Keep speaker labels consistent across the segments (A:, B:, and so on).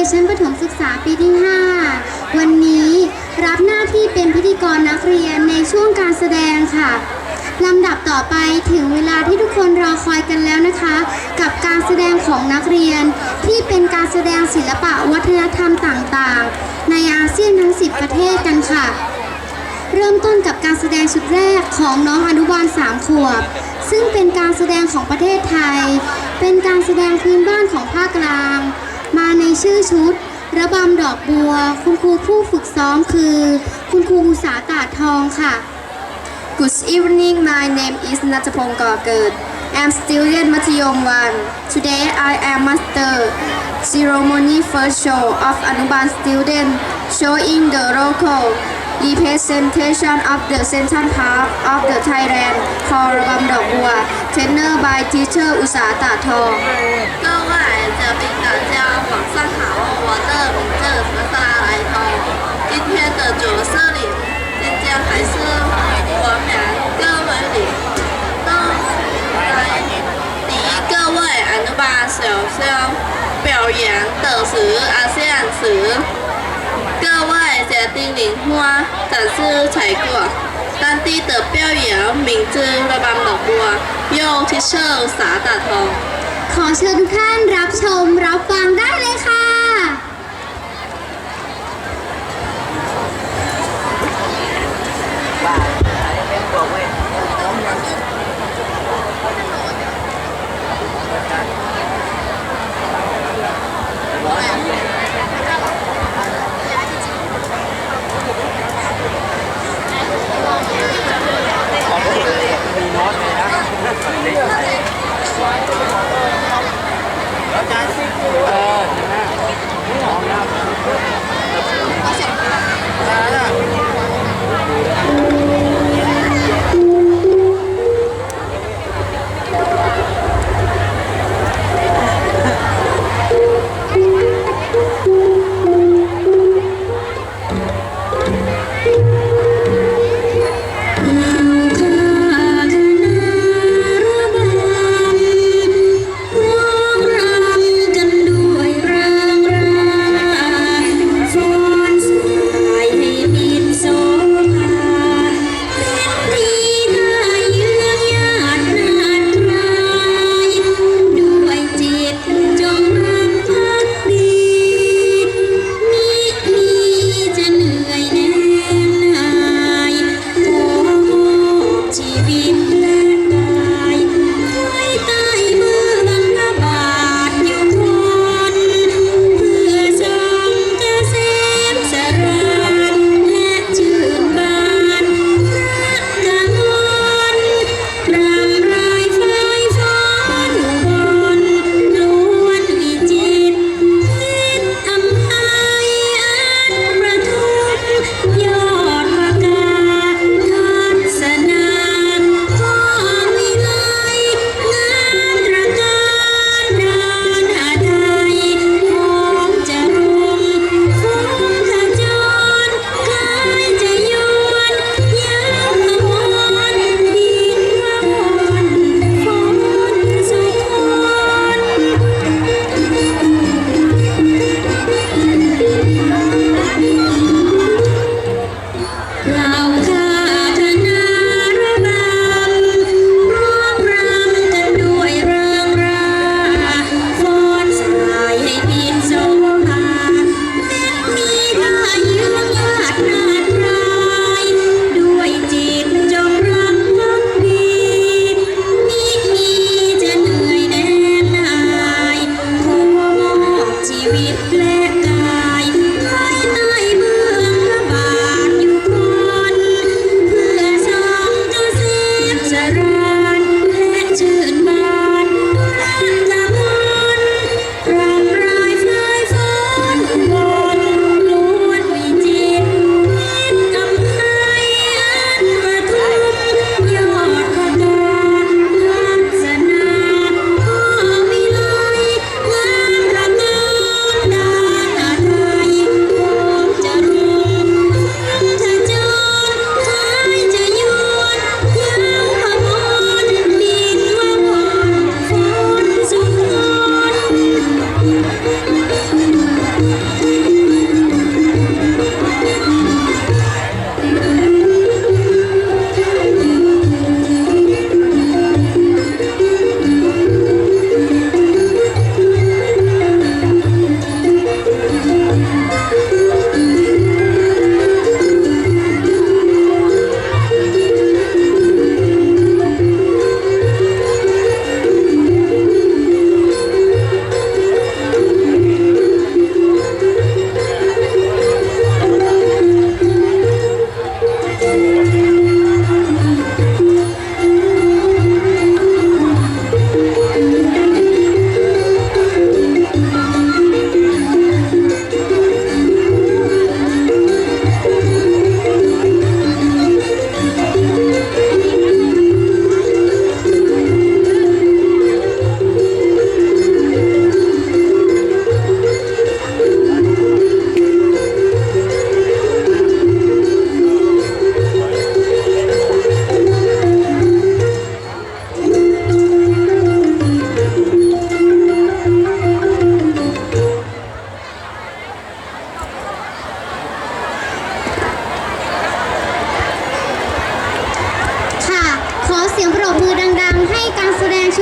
A: ยนชั้นประถมศึกษาปีที่ 5 วันนี้รับหน้าที่เป็นพิธีกรนักเรียนในช่วงการแสดงค่ะลำดับต่อไปถึงเวลาที่ทุกคนรอคอยกันแล้วนะคะ กับการแสดงของนักเรียน ที่เป็นการแสดงศิลปะวัฒนธรรมต่างๆ ในอาเซียนทั้ง 10 ประเทศกันค่ะ เริ่มต้นกับการแสดงชุดแรกของน้องอนุบาล3ขวบ ซึ่งเป็นการแสดงของประเทศไทย เป็นการแสดงพื้นบ้านของภาคกลาง มาในชื่อชุด ระบำดอกบัว คุณครูผู้ฝึกซ้อมคือ คุณครูอุษาตาดทองค่ะ
B: Good evening, my name is Natapong Gorgert. I'm student Matiyom 1. Today I am master ceremony first show of Anuban student showing the local representation of the central part of the Thailand called Rabam Dok Bua, trainer by teacher Usa Ta Thong.
C: 各位嘉宾，大家 晚上好，我的名字是萨拉莱通。今天的主持人今天还是我们各位领都来第一个为安努巴小校表演的是阿西安时，各位家丁领花展示成果。当地的表演名字ระบำดอกบัว由 teacher สาตาทอง
A: ขอเชิญทุกท่านรับชม ัง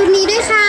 A: ชุดนี้ด้วยค่ะ